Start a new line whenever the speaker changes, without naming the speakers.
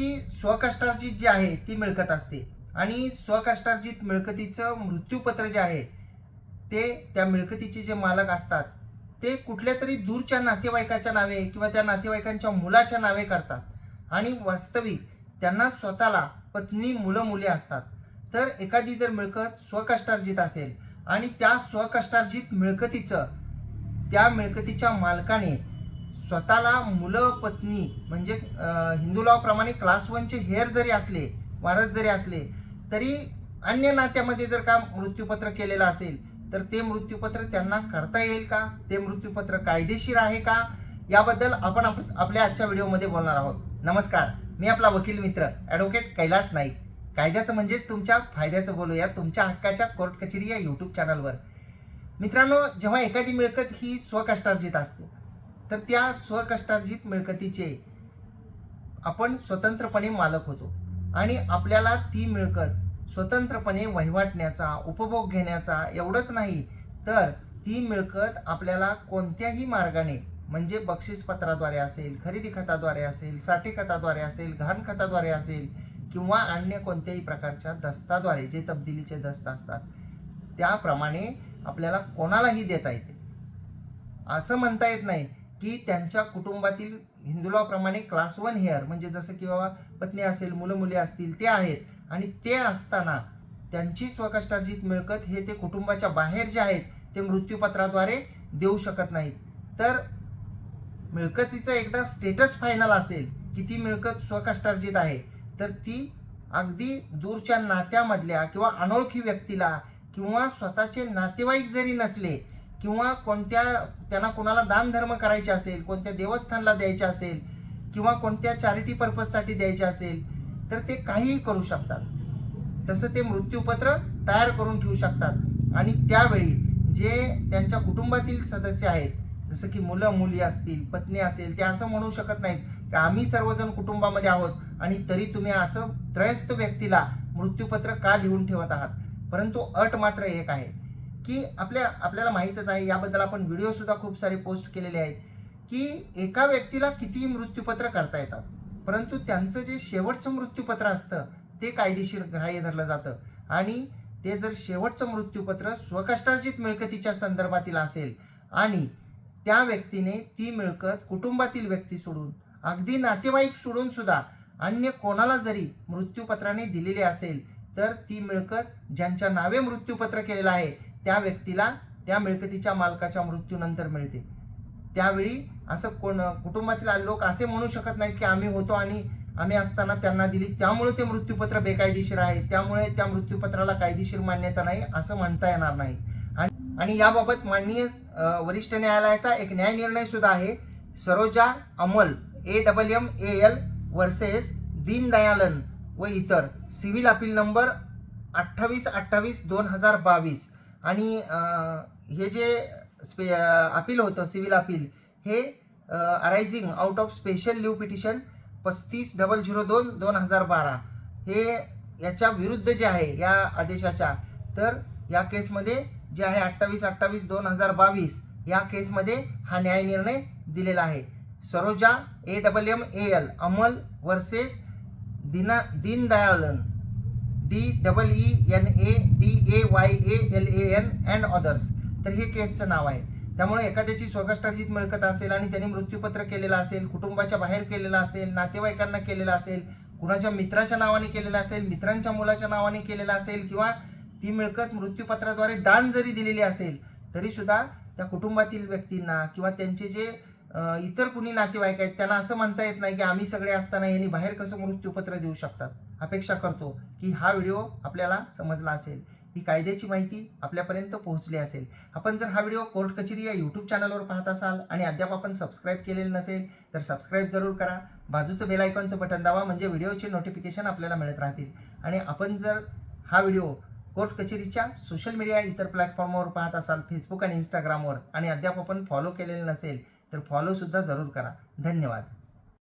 तुमची स्वकष्टार्जित जी आहे ती मिळकत असते. आणि स्वकष्टार्जित मिळकतीचं मृत्यूपत्र जे आहे ते त्या मिळकतीचे जे मालक असतात ते कुठल्या तरी दूरच्या नातेवाईकाच्या नावे किंवा त्या नातेवाईकांच्या मुलाच्या नावे करतात. आणि वास्तविक त्यांना स्वतःला पत्नी मुलं मुले असतात. तर एखादी जर मिळकत स्वकष्टार्जित असेल आणि त्या स्वकष्टार्जित मिळकतीचं त्या मिळकतीच्या मालकाने स्वतःला मुलं पत्नी म्हणजे हिंदू लॉप्रमाणे क्लास वनचे हेअर जरी असले वारस जरी असले तरी अन्य नात्यामध्ये जर का मृत्यूपत्र केलेलं असेल तर ते मृत्यूपत्र त्यांना करता येईल का? ते मृत्यूपत्र कायदेशीर आहे का? याबद्दल आपण आप- आपल्या आजच्या व्हिडिओमध्ये बोलणार आहोत. नमस्कार. मी आपला वकील मित्र ॲडव्होकेट कैलास नाईक. कायद्याचं म्हणजेच तुमच्या फायद्याचं बोलूया तुमच्या हक्काच्या कोर्ट कचेरी या यूट्यूब चॅनलवर मित्रांनो जेव्हा एखादी मिळकत ही स्वकष्टार्जित असते तर त्या स्वकष्टार्जित मिळकतीचे आपण स्वतंत्रपणे मालक होतो. आणि आपल्याला ती मिळकत स्वतंत्रपणे वहिवाटण्याचा उपभोग घेण्याचा एवढंच नाही तर ती मिळकत आपल्याला कोणत्याही मार्गाने म्हणजे बक्षीसपत्राद्वारे असेल खरेदी खताद्वारे असेल साठी खताद्वारे असेल घाण खताद्वारे असेल किंवा अन्य कोणत्याही प्रकारच्या दस्ताद्वारे जे तब्दिलीचे दस्त असतात त्याप्रमाणे आपल्याला कोणालाही देता येते. असं म्हणता येत नाही. की त्यांच्या कुटुंबातील हिंदुलाप्रमाणे क्लास वन हेअर म्हणजे जसं की बाबा पत्नी असेल मुलं मुली असतील ते आहेत. आणि ते असताना त्यांची स्वकष्टार्जित मिळकत हे ते कुटुंबाच्या बाहेर जे आहेत ते मृत्यूपत्राद्वारे देऊ शकत नाहीत. तर मिळकतीचं एकदा स्टेटस फायनल असेल की ती मिळकत स्वकष्टार्जित आहे तर ती अगदी दूरच्या नात्यामधल्या किंवा अनोळखी व्यक्तीला किंवा स्वतःचे नातेवाईक जरी नसले किंवा कोणत्या त्यांना कोणाला दानधर्म करायचे असेल कोणत्या देवस्थानला द्यायचे असेल किंवा कोणत्या चॅरिटी पर्पजसाठी द्यायचे असेल तर ते काहीही करू शकतात. तसं ते मृत्यूपत्र तयार करून ठेवू शकतात. आणि त्यावेळी जे त्यांच्या कुटुंबातील सदस्य आहेत जसं की मुलं मुली असतील पत्नी असेल ते असं म्हणू शकत नाहीत की आम्ही सर्वजण कुटुंबामध्ये आहोत आणि तरी तुम्ही असं त्रयस्थ व्यक्तीला मृत्यूपत्र का लिहून ठेवत आहात? परंतु अट मात्र एक आहे. की आपल्या आपल्याला माहीतच आहे याबद्दल आपण व्हिडिओसुद्धा खूप सारे पोस्ट केलेले आहेत की एका व्यक्तीला कितीही मृत्यूपत्र करता येतात परंतु त्यांचं जे शेवटचं मृत्यूपत्र असतं ते कायदेशीर ग्राह्य धरलं जातं. आणि ते जर शेवटचं मृत्यूपत्र स्वकष्टार्जित मिळकतीच्या संदर्भातील असेल आणि त्या व्यक्तीने ती मिळकत कुटुंबातील व्यक्ती सोडून अगदी नातेवाईक सोडून सुद्धा अन्य कोणाला जरी मृत्यूपत्राने दिलेली असेल तर ती मिळकत ज्यांच्या नावे मृत्यूपत्र केलेलं आहे त्या व्यक्तीला त्या मिळकतीच्या मालकाच्या मृत्यूनंतर मिळते. त्यावेळी असं कोण कुटुंबातील लोक असे म्हणू शकत नाहीत की आम्ही होतो आणि आम्ही असताना त्यांना दिली. त्यामुळे ते मृत्यूपत्र बेकायदेशीर आहे. त्यामुळे त्या मृत्यूपत्राला कायदेशीर मान्यता नाही असं म्हणता येणार नाही. आणि आणि याबाबत माननीय वरिष्ठ न्यायालयाचा एक न्याय निर्णय सुद्धा आहे. Saroja Ammal A double M A L versus Deenadayalan व इतर. सिव्हिल अपील नंबर अठ्ठावीस अठ्ठावीस दोन हजार बावीस. आणि हे जे स्पे अपील होतं सिव्हिल अपील हे arising out of special leave petition पस्तीस डबल झिरो दोन दोन हजार बारा. हे याच्या विरुद्ध जे आहे या आदेशाच्या तर या केसमध्ये जे आहे अठ्ठावीस अठ्ठावीस दोन हजार बावीस या केसमध्ये हा न्याय निर्णय दिलेला आहे. Saroja A double M A L Ammal versus Dina Deenadayalan. D double E N A D A Y A L A N and others तर हे केसचं नाव आहे. त्यामुळे एखाद्याची स्वकष्टार्जित मिळकत असेल आणि त्यांनी मृत्यूपत्र केलेलं असेल कुटुंबाच्या बाहेर केलेलं असेल नातेवाईकांना केलेलं असेल कुणाच्या मित्राच्या नावाने केलेलं असेल मित्रांच्या मुलाच्या नावाने केलेलं असेल किंवा ती मिळकत मृत्यूपत्राद्वारे दान जरी दिलेली असेल तरीसुद्धा त्या कुटुंबातील व्यक्तींना किंवा त्यांचे जे इतर कुणी नातेवाईक आहेत त्यांना असं म्हणता येत नाही की आम्ही सगळे असताना यांनी बाहेर कसं मृत्यूपत्र देऊ शकतात. अपेक्षा करतो की हा व्हिडिओ आपल्याला समजला असेल ही कायद्याची माहिती आपल्यापर्यंत पोहोचली असेल. आपण जर हा व्हिडिओ कोर्ट कचेरी या यूट्यूब चॅनलवर पाहत असाल आणि अद्याप आपण सबस्क्राईब केलेलं नसेल तर सबस्क्राईब जरूर करा. बाजूचं बेल आयकॉनचं बटन दाबा म्हणजे व्हिडिओचे नोटिफिकेशन आपल्याला मिळत राहतील. आणि आपण जर हा व्हिडिओ कोर्ट कचेरीच्या सोशल मीडिया इतर प्लॅटफॉर्मवर पाहत असाल फेसबुक आणि इंस्टाग्रामवर आणि अद्याप आपण फॉलो केलेलं नसेल तर फॉलोसुद्धा जरूर करा. धन्यवाद.